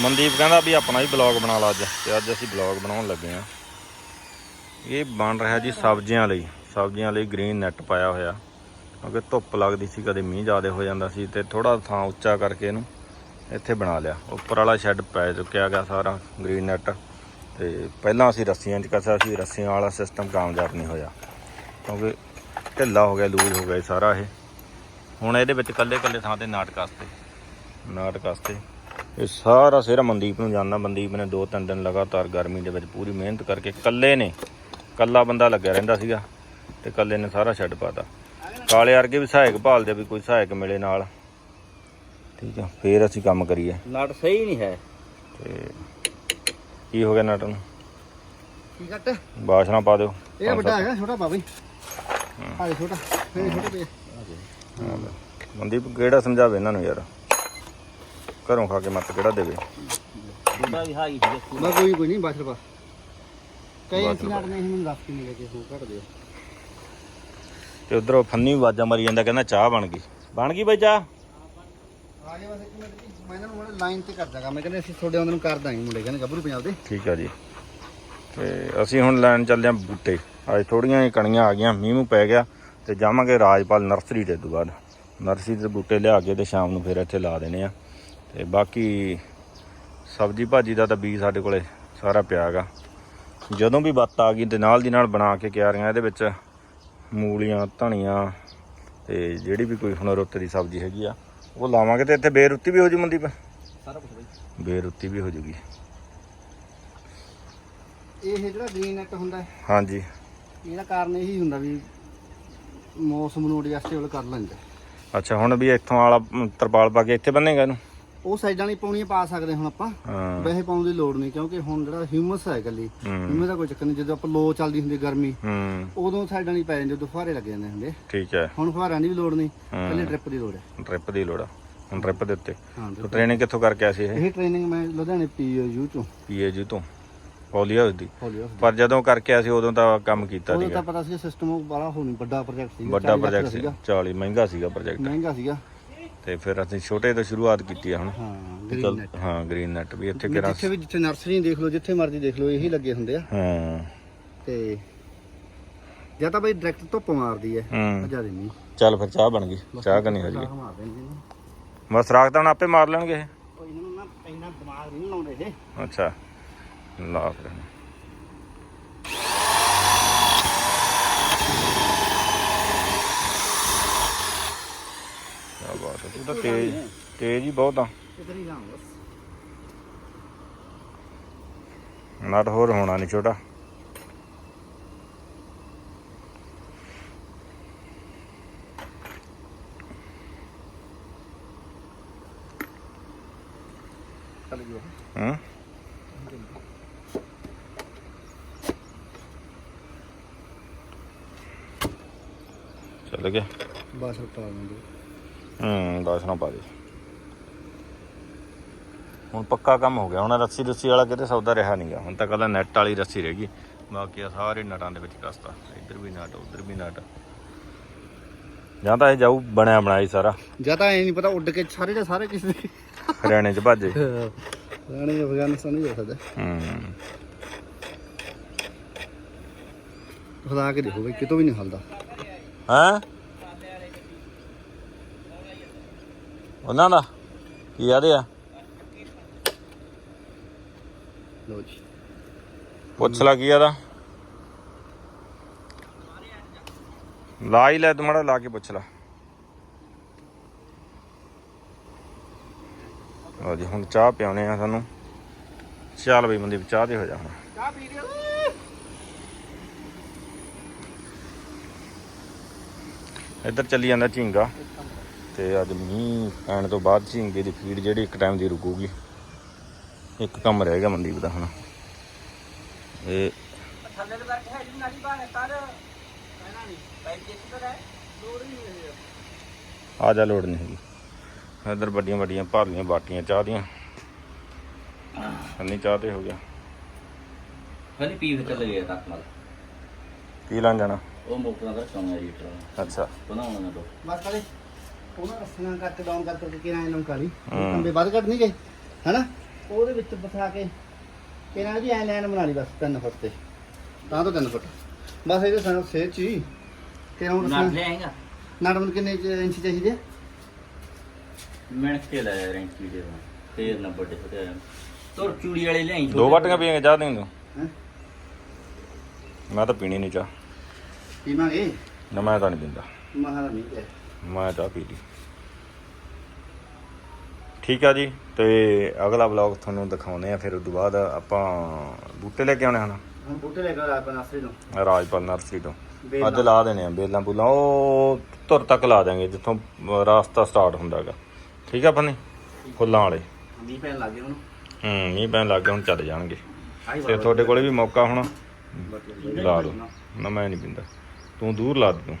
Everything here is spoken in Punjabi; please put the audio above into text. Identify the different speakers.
Speaker 1: ਮਨਦੀਪ ਕਹਿੰਦਾ ਵੀ ਆਪਣਾ ਵੀ ਬਲੌਗ ਬਣਾ ਲਾ ਅੱਜ ਤੇ ਅੱਜ ਅਸੀਂ ਬਲੌਗ ਬਣਾਉਣ ਲੱਗੇ ਆ ਇਹ ਬਣ ਰਿਹਾ ਜੀ ਸਬਜ਼ੀਆਂ ਲਈ ਸਬਜ਼ੀਆਂ ਲਈ ਗ੍ਰੀਨ ਨੈਟ ਪਾਇਆ ਹੋਇਆ। ਕਿਉਂਕਿ ਧੁੱਪ ਲੱਗਦੀ ਸੀ, ਕਦੇ ਮੀਂਹ ਜ਼ਿਆਦਾ ਹੋ ਜਾਂਦਾ ਸੀ ਤੇ ਥੋੜਾ ਥਾਂ ਉੱਚਾ ਕਰਕੇ ਇਹਨੂੰ ਇੱਥੇ ਬਣਾ ਲਿਆ। ਉੱਪਰ ਵਾਲਾ ਸ਼ੈੱਡ ਪੈ ਚੁੱਕਿਆ ਗਿਆ ਸਾਰਾ ਗ੍ਰੀਨ ਨੈਟ ਤੇ ਪਹਿਲਾਂ ਅਸੀਂ ਰੱਸੀਆਂ 'ਚ ਕੱਸਿਆ ਸੀ, ਰੱਸੀਆਂ ਵਾਲਾ ਸਿਸਟਮ ਕਾਮਯਾਬ ਨਹੀਂ ਹੋਇਆ। ਕਿਉਂਕਿ ਢਿੱਲਾ ਹੋ ਗਿਆ, ਲੂਜ਼ ਹੋ ਗਿਆ ਸਾਰਾ ਇਹ। ਹੁਣ ਇਹਦੇ ਵਿੱਚ ਕੱਲੇ ਕੱਲੇ ਥਾਂ ਤੇ ਨਾਟਕ ਵਾਸਤੇ ਨਾਟਕ ਵਾਸਤੇ ਇਹ ਸਾਰਾ ਸਿਰ ਮਨਦੀਪ ਨੂੰ ਜਾਣਦਾ ਮਨਦੀਪ ਨੇ ਦੋ ਤਿੰਨ ਦਿਨ ਲਗਾਤਾਰ ਗਰਮੀ ਦੇ ਵਿੱਚ ਪੂਰੀ ਮਿਹਨਤ ਕਰਕੇ ਕੱਲੇ ਨੇ ਕੱਲਾ ਬੰਦਾ ਲੱਗਿਆ ਰਹਿੰਦਾ ਸੀਗਾ ਤੇ ਕੱਲੇ ਨੇ ਸਾਰਾ ਛੱਡ ਪਾਤਾ। ਕਾਲੇ ਵਰਗੇ ਵੀ ਸਹਾਇਕ ਭਾਲਦੇ ਵੀ ਕੋਈ ਸਹਾਇਕ ਮਿਲੇ ਨਾਲ। ਠੀਕ ਆ ਫੇਰ ਅਸੀਂ ਕੰਮ ਕਰੀਏ।
Speaker 2: ਨਟ ਸਹੀ ਨਹੀਂ ਹੈ।
Speaker 1: ਤੇ ਕੀ ਹੋ ਗਿਆ ਨਟ ਨੂੰ?
Speaker 3: ਕੀ ਕੱਟ
Speaker 1: ਬਾਸ਼ਨਾ ਪਾ ਦਿਓ।
Speaker 3: ਇਹ ਵੱਡਾ ਹੈਗਾ ਛੋਟਾ ਪਾ ਬਈ ਹਾਲੇ ਛੋਟਾ ਇਹ ਛੋਟਾ
Speaker 1: ਹਾਂ। ਲੈ। ਮਨਦੀਪ ਕਿਹੜਾ ਸਮਝਾਵੇ ਇਹਨਾਂ ਨੂੰ ਯਾਰ? ਘਰੋਂ ਖਾ ਕੇ ਮੱਤ ਕਿਹੜਾ ਦੇਵੇ?
Speaker 2: ਦੂਜਾ ਵੀ ਹਾਈ ਸੀ
Speaker 3: ਬਸ ਕੋਈ ਕੋਈ ਨਹੀਂ ਬਸ ਕਈ
Speaker 1: ਬਸ
Speaker 3: ਇੰਚੀ ਨਾਟ ਨੇ ਮੈਨੂੰ ਦੱਸ ਕੇ ਮਿਲੇ ਕਿ ਹੋ ਕੱਟ ਦਿਓ
Speaker 1: ਤੇ ਉਧਰੋਂ ਫੰਨੀ ਆਵਾਜ਼ਾਂ ਮਾਰੀ ਜਾਂਦਾ ਕਹਿੰਦਾ ਚਾਹ ਬਣ ਗਈ। ਬਣ ਗਈ ਬਈ ਚਾਹ?
Speaker 3: ਆ ਗਿਆ ਬਸ ਇੱਕ ਮਿੰਟ ਜੀ ਮੈਂ ਇਹਨਾਂ ਨੂੰ ਮੁੰਡੇ ਲਾਈਨ ਤੇ ਕਰ ਦਾਂਗਾ ਮੈਂ ਕਹਿੰਦੇ ਅਸੀਂ ਤੁਹਾਡੇ ਆਉਂਦੇ ਨੂੰ ਕਰ ਦਾਂਗੇ ਮੁੰਡੇ ਕਹਿੰਦੇ ਗੱਭਰੂ ਪੰਜਾਬ ਦੇ।
Speaker 1: ਠੀਕ ਆ ਜੀ। ਤੇ ਅਸੀਂ ਹੁਣ ਲੈਣ ਚੱਲਦੇ ਹਾਂ ਬੂਟੇ। ਅੱਜ ਥੋੜੀਆਂ ਹੀ ਕਣੀਆਂ ਆ ਗਈਆਂ ਮੀਂਹ ਮੂੰਹ ਪੈ ਗਿਆ ਤੇ ਜਾਵਾਂਗੇ ਰਾਜਪਾਲ ਨਰਸਰੀ ਤੇ ਤੋਂ ਬਾਅਦ। ਨਰਸਰੀ ਦੇ ਬੂਟੇ ਲਿਆ ਕੇ ਤੇ ਸ਼ਾਮ ਨੂੰ ਫਿਰ ਇੱਥੇ ਲਾ ਦੇਣੇ ਆ। ਤੇ ਬਾਕੀ ਸਬਜੀ ਭਾਜੀ ਦਾ ਤਾਂ ਬੀਜ ਸਾਡੇ ਕੋਲੇ ਸਾਰਾ ਪਿਆ ਗਾ ਜਦੋਂ ਵੀ ਬੱਤ ਆ ਗਈ ਤੇ ਨਾਲ ਦੀ ਨਾਲ ਬਣਾ ਕੇ ਕਿਆਰੀਆਂ ਇਹਦੇ ਵਿੱਚ? ਮੂਲੀਆਂ ਧਨੀਆਂ ਤੇ ਜਿਹੜੀ ਵੀ ਕੋਈ ਹੁਣ ਰੁੱਤ ਦੀ ਸਬਜ਼ੀ ਹੈਗੀ ਆ ਉਹ ਲਾਵਾਂਗੇ ਤੇ ਇੱਥੇ ਬੇਰੁੱਤੀ ਵੀ ਹੋ ਜੂ ਮਨਦੀਪ
Speaker 3: ਸਾਰਾ ਕੁਝ ਬਈ।
Speaker 1: ਬੇਰੁੱਤੀ ਵੀ ਹੋ ਜੂਗੀ।
Speaker 3: ਇਹ ਜਿਹੜਾ ਗ੍ਰੀਨ ਨੈਟ ਹੁੰਦਾ ਹੈ,
Speaker 1: ਹਾਂਜੀ।
Speaker 3: ਇਹਦਾ ਕਾਰਨ ਇਹੀ ਹੁੰਦਾ ਵੀ ਮੌਸਮ ਨੂੰ ਐਡਜਸਟੇਬਲ ਕਰ ਲੈਂਦਾ।
Speaker 1: ਅੱਛਾ ਹੁਣ ਵੀ ਇੱਥੋਂ ਵਾਲਾ ਤਰਪਾਲ ਪਾ ਕੇ ਇੱਥੇ ਬੰਨੇਗਾ ਇਹਨੂੰ?
Speaker 3: ਉਹ ਸਾਈਡਾਂ ਲਈ ਪਾਉਣੀਆਂ ਪਾ ਸਕਦੇ ਹੁਣ ਆਪਾਂ।
Speaker 1: ਹਾਂ।
Speaker 3: ਵੈਸੇ ਪਾਉਣ ਦੀ ਲੋੜ ਨਹੀਂ ਕਿਉਂਕਿ ਹੁਣ ਜਿਹੜਾ ਹਿਊਮਸ ਹੈ ਇਕੱਲੀ
Speaker 1: ਹੂੰ।
Speaker 3: ਹਿਊਮਸ ਦਾ ਕੋਈ ਚੱਕਰ ਨਹੀਂ ਜਦੋਂ ਆਪਾਂ ਲੋ ਚੱਲਦੀ ਹੁੰਦੀ ਗਰਮੀ
Speaker 1: ਹੂੰ।
Speaker 3: ਉਦੋਂ ਸਾਈਡਾਂ ਨਹੀਂ ਪੈ ਜਾਂਦੇ ਉਦੋਂ ਫੁਹਾਰੇ ਲੱਗ ਜਾਂਦੇ ਹੁੰਦੇ।
Speaker 1: ਠੀਕ ਹੈ।
Speaker 3: ਹੁਣ ਫੁਹਾਰਿਆਂ ਦੀ ਵੀ ਲੋੜ ਨਹੀਂ। ਇਕੱਲੇ ਡ੍ਰਿਪ ਦੀ ਲੋੜ ਹੈ।
Speaker 1: ਡ੍ਰਿਪ ਦੀ ਲੋੜ ਆ। ਹੁਣ ਡ੍ਰਿਪ ਦੇ ਉੱਤੇ।
Speaker 3: ਹਾਂ
Speaker 1: ਟ੍ਰੇਨਿੰਗ ਕਿੱਥੋਂ ਕਰਕੇ ਆਇਆ ਸੀ ਇਹ?
Speaker 3: ਇਹ ਟ੍ਰੇਨਿੰਗ ਮੈਂ ਲੁਧਿਆਣੇ ਪੀਯੂ ਤੋਂ
Speaker 1: ਪੀਏਜੀ ਤੋਂ। ਪੌਲੀਆ ਦੀ।
Speaker 3: ਹੌਲੀ
Speaker 1: ਪਰ ਜਦੋਂ ਕਰਕੇ ਆਇਆ ਸੀ ਉਦੋਂ ਤਾਂ ਕੰਮ ਕੀਤਾ
Speaker 3: ਉਦੋਂ
Speaker 1: ਸੀਗਾ।
Speaker 3: ਤਾਂ ਪਤਾ ਸੀ ਸਿਸਟਮ ਉਹ ਬੜਾ ਹੋਣੀ ਵੱਡਾ ਪ੍ਰੋਜੈਕਟ ਸੀ
Speaker 1: ਵੱਡਾ ਪ੍ਰੋਜੈਕਟ ਸੀ 40 ਮਹਿੰਗਾ ਸੀਗਾ ਪ੍ਰੋਜੈਕਟ
Speaker 3: ਮਹਿੰਗਾ ਸੀਗਾ।
Speaker 1: ਤੇ ਫਿਰ ਅਸੀਂ ਛੋਟੇ ਤੋਂ ਸ਼ੁਰੂਆਤ ਕੀਤੀ ਆ ਹੁਣ।
Speaker 3: ਹਾਂ ਗ੍ਰੀਨ
Speaker 1: ਚੱਲ
Speaker 3: ਨੈਟ
Speaker 1: ਹਾਂ ਗ੍ਰੀਨ ਨੈਟ ਵੀ ਇੱਥੇ ਕਿਹੜਾ
Speaker 3: ਜਿੱਥੇ ਵੀ ਜਿੱਥੇ ਨਰਸਰੀ ਦੇਖ ਲਓ ਜਿੱਥੇ ਮਰਜ਼ੀ ਦੇਖ ਲਓ ਇਹੀ ਲੱਗੇ ਹੁੰਦੇ ਆ।
Speaker 1: ਹਾਂ।
Speaker 3: ਤੇ ਜਾਂ ਤਾਂ ਬਈ ਡਾਇਰੈਕਟ ਧੁੱਪ ਮਾਰਦੀ ਹੈ
Speaker 1: ਹੂੰ।
Speaker 3: ਜ਼ਿਆਦਾ ਨਹੀਂ
Speaker 1: ਚੱਲ ਫਿਰ ਚਾਹ ਬਣ ਗਈ ਚਾਹ ਕਰਨੀ ਹੋ ਜੀ
Speaker 3: ਮਾਰ ਦਿੰਦੇ ਨੇ
Speaker 1: ਬਸ ਰਾਖ ਤਾਂ ਹੁਣ ਆਪੇ ਮਾਰ ਲੈਣਗੇ ਇਹ।
Speaker 3: ਉਹ ਇਹਨਾਂ ਨੂੰ ਨਾ ਇੰਨਾ ਦਿਮਾਗ ਨਹੀਂ ਲਾਉਂਦੇ ਇਹ।
Speaker 1: ਅੱਛਾ। ਲਾ ਫਿਰ ਬਾਤ ਹੈ ਤੂੰ ਤਾਂ ਤੇਜ਼ ਤੇਜ਼ ਹੀ ਬਹੁਤ ਆ।
Speaker 3: ਇਧਰ ਹੀ ਜਾਵਾਂ ਬਸ
Speaker 1: ਨਟ ਹੋਰ ਹੋਣਾ ਨਹੀਂ ਛੋਟਾ।
Speaker 3: ਚੱਲ ਗਿਆ
Speaker 1: ਚੱਲ ਗਿਆ।
Speaker 3: ਬਸ ਉਤਾਰ ਦਿੰਦੇ।
Speaker 1: ਹੂੰ ਦਸ ਨਾ ਪਾ ਦੇ। ਹੁਣ ਪੱਕਾ ਕੰਮ ਹੋ ਗਿਆ। ਹੁਣ ਰੱਸੀ ਰੁੱਸੀ ਵਾਲਾ ਕਿਤੇ ਸੌਦਾ ਰਿਹਾ ਨਹੀਂਗਾ ਹੁਣ ਤਾਂ ਕੱਲਾ ਨੈਟ ਵਾਲੀ ਰੱਸੀ ਰਹਿ ਗਈ। ਬਾਕੀ ਆ ਸਾਰੇ ਨਟਾਂ ਦੇ ਵਿੱਚ ਕਸਤਾ। ਇੱਧਰ ਵੀ ਨਟ ਉੱਧਰ ਵੀ ਨਟ। ਜਾਂ ਤਾਂ ਇਹ ਜਾਊ ਬਣਿਆ ਹੀ ਸਾਰਾ।
Speaker 3: ਜਾਂ ਤਾਂ ਐ ਨਹੀਂ ਪਤਾ ਉੱਡ ਕੇ ਸਾਰੇ ਦੇ ਸਾਰੇ ਕਿਸੇ ਦੇ।
Speaker 1: ਹਰਿਆਣੇ ਚ ਭਾਜੇ
Speaker 3: ਰਾਣੀ ਅਫਗਾਨਿਸਤਾਨ ਨਹੀਂ ਹੋ ਸਕਦਾ।
Speaker 1: ਹੂੰ।
Speaker 3: ਖੁਦਾ ਕੇ ਦੇਖੋ ਬਈ ਕਿਤੋਂ ਵੀ ਨਹੀਂ ਹਲਦਾ।
Speaker 1: ਹੈਂ? ਉਹਨਾਂ ਦਾ? ਕੀ ਆਦੇ ਆ?
Speaker 3: ਲੋ ਜੀ।
Speaker 1: ਪੁੱਛ ਲਾ ਕੀ ਆਦਾ ਲਾ ਹੀ ਲੈ ਤੂੰ ਮਾੜਾ ਲਾ ਕੇ ਪੁੱਛ ਲਾ। ਲਓ ਜੀ ਹੁਣ ਚਾਹ ਪਿਆਉਣੇ ਆ ਸਾਨੂੰ। ਚੱਲ ਬਈ ਮਨਦੀਪ ਚਾਹ ਤੇ ਹੋ ਜਾ ਹੁਣ।
Speaker 3: ਚਾਹ ਪੀ ਰਿਓ
Speaker 1: ਇੱਧਰ ਚੱਲੀ ਜਾਂਦਾ ਝੀਂਗਾ। ਤੇ ਅੱਜ ਮੀਂਹ ਪੈਣ ਤੋਂ ਬਾਅਦ ਝੀਂਗੇ ਦੀ ਫੀਡ ਜਿਹੜੀ ਇੱਕ ਟਾਈਮ ਦੀ ਰੁਕੂਗੀ। ਇੱਕ ਕੰਮ ਰਹਿ ਗਿਆ ਮਨਦੀਪ ਦਾ ਹੁਣ। ਇਹ
Speaker 2: ਥੱਲੇ ਦੇ ਕਰਕੇ ਹੈ ਜੀ ਨਾਲੀ ਬਾਹਰ ਕਰ ਕਹਿਣਾ ਨਹੀਂ। ਪਾਈਪ ਜੇ ਕਿੱਧਰ ਹੈ ਲੋੜ ਨਹੀਂ ਹੈ
Speaker 1: ਆ ਜਾ ਲੋੜ ਨਹੀਂ ਹੈਗੀ। ਇੱਧਰ ਵੱਡੀਆਂ ਵੱਡੀਆਂ ਭਾਰੀਆਂ ਬਾਟੀਆਂ ਚਾਹ ਦੀਆਂ। ਅੰਨੀ ਚਾਹ ਤੇ ਹੋ ਗਿਆ।
Speaker 2: ਹਣੀ ਪੀ ਵਿੱਚ ਚੱਲ ਗਿਆ ਤੱਕ ਨਾਲ।
Speaker 1: ਕੀ ਲਾਂ ਜਾਣਾ
Speaker 2: ਉਹ ਮੋਟਰਾਂ ਦਾ ਕੰਮ ਹੈ ਜੀ
Speaker 1: ਅੱਛਾ।
Speaker 2: ਬਣਾਉਣਾ ਨਾ
Speaker 3: ਬਸ ਕਰੇ। ਉਹਨਾਂ ਰਸਨਾ ਕਰਕੇ ਡਾਊਨ ਕਰ ਕਰਕੇ ਕਿਹਨਾਂ ਇਹਨਾਂ ਨੂੰ ਕਾਲੀ
Speaker 1: ਹੂੰ।
Speaker 3: ਕੰਬੇ ਵੱਧ ਕੱਢ ਨਹੀਂ ਗਏ? ਹੈਨਾ? ਉਹਦੇ ਵਿੱਚ ਫਸਾ ਕੇ ਕਿਹਨਾਂ ਦੀ ਐ ਲਾਈਨ ਬਣਾ ਲਈ ਬਸ 3 ਫੁੱਟ ਤੇ। ਤਾਂ ਤੋਂ 3 ਫੁੱਟ। ਬਸ ਇਹਦੇ ਸਾਨੂੰ ਸੇਹ ਚ ਹੀ। ਤੇ ਹੁਣ
Speaker 2: ਨਟ ਲੈ ਆਏਗਾ
Speaker 3: ਨਟ ਨੂੰ ਕਿੰਨੇ ਚ- ਇੰਚ ਚਾਹੀਦੇ ਆ?
Speaker 2: ਮਿਣ ਕੇ ਲੈ ਰੈਂਕੀ ਦੇ ਫੇਰ ਨਾ ਵੱਡੇ ਛੋਟੇ ਤੁਰ ਚੂੜੀ ਵਾਲੇ ਲਿਆਈ
Speaker 1: ਦੋ ਵਾਟੀਆਂ ਪੀਏਂਗੇ ਚਾਹ ਤੂੰ
Speaker 3: ਹੈਂ?
Speaker 1: ਮੈਂ ਤਾਂ ਪੀਣੀ ਨਹੀਂ ਚਾਹ।
Speaker 3: ਪੀਵਾਂਗੇ?
Speaker 1: ਨਾ ਮੈਂ ਤਾਂ ਨਹੀਂ ਪੀਂਦਾ
Speaker 3: ਮਹਾਰਾ ਨਹੀਂ ਪਿਆ
Speaker 1: ਮੈਂ ਚਾਹ ਪੀ ਲਈ। ਠੀਕ ਆ ਜੀ ਤੇ ਅਗਲਾ ਵਲੌਗ ਤੁਹਾਨੂੰ ਦਿਖਾਉਂਦੇ ਆ ਫਿਰ ਉਸ ਤੋਂ ਬਾਅਦ ਆਪਾਂ ਬੂਟੇ ਲੈ ਕੇ ਆਉਣੇ ਹਨ?
Speaker 3: ਹੁਣ ਬੂਟੇ ਲੈ ਕੇ ਆ ਆਪਣਾ ਨਰਸਰੀ ਤੋਂ।
Speaker 1: ਰਾਜਪਾਲ ਨਰਸਰੀ ਤੋਂ।
Speaker 3: ਬੇਲਾਂ।
Speaker 1: ਅੱਜ ਲਾ ਦੇਣੇ ਆ ਬੇਲਾਂ ਬੁਲਾਂ ਉਹ ਧੁਰ ਤੱਕ ਲਾ ਦੇਾਂਗੇ ਜਿੱਥੋਂ ਰਾਸਤਾ ਸਟਾਰਟ ਹੁੰਦਾ ਹੈਗਾ। ਠੀਕ ਆ ਬੰਨੇ ਫੁੱਲਾਂ ਵਾਲੇ।
Speaker 3: ਮੀਂਹ ਪੈਣ ਲੱਗ ਗਿਆ ਹੁਣ।
Speaker 1: ਹੂੰ ਮੀਂਹ ਪੈਣ ਲੱਗ ਗਿਆ ਹੁਣ ਚੱਲ ਜਾਣਗੇ। ਤੇ ਤੁਹਾਡੇ ਕੋਲੇ ਵੀ ਮੌਕਾ ਹੁਣ। ਲਾ ਲਓ। ਨਾ ਮੈਂ ਨਹੀਂ ਪਿੰਦਾ। ਤੂੰ ਦੂਰ ਲਾ ਦੇ ਤੂੰ।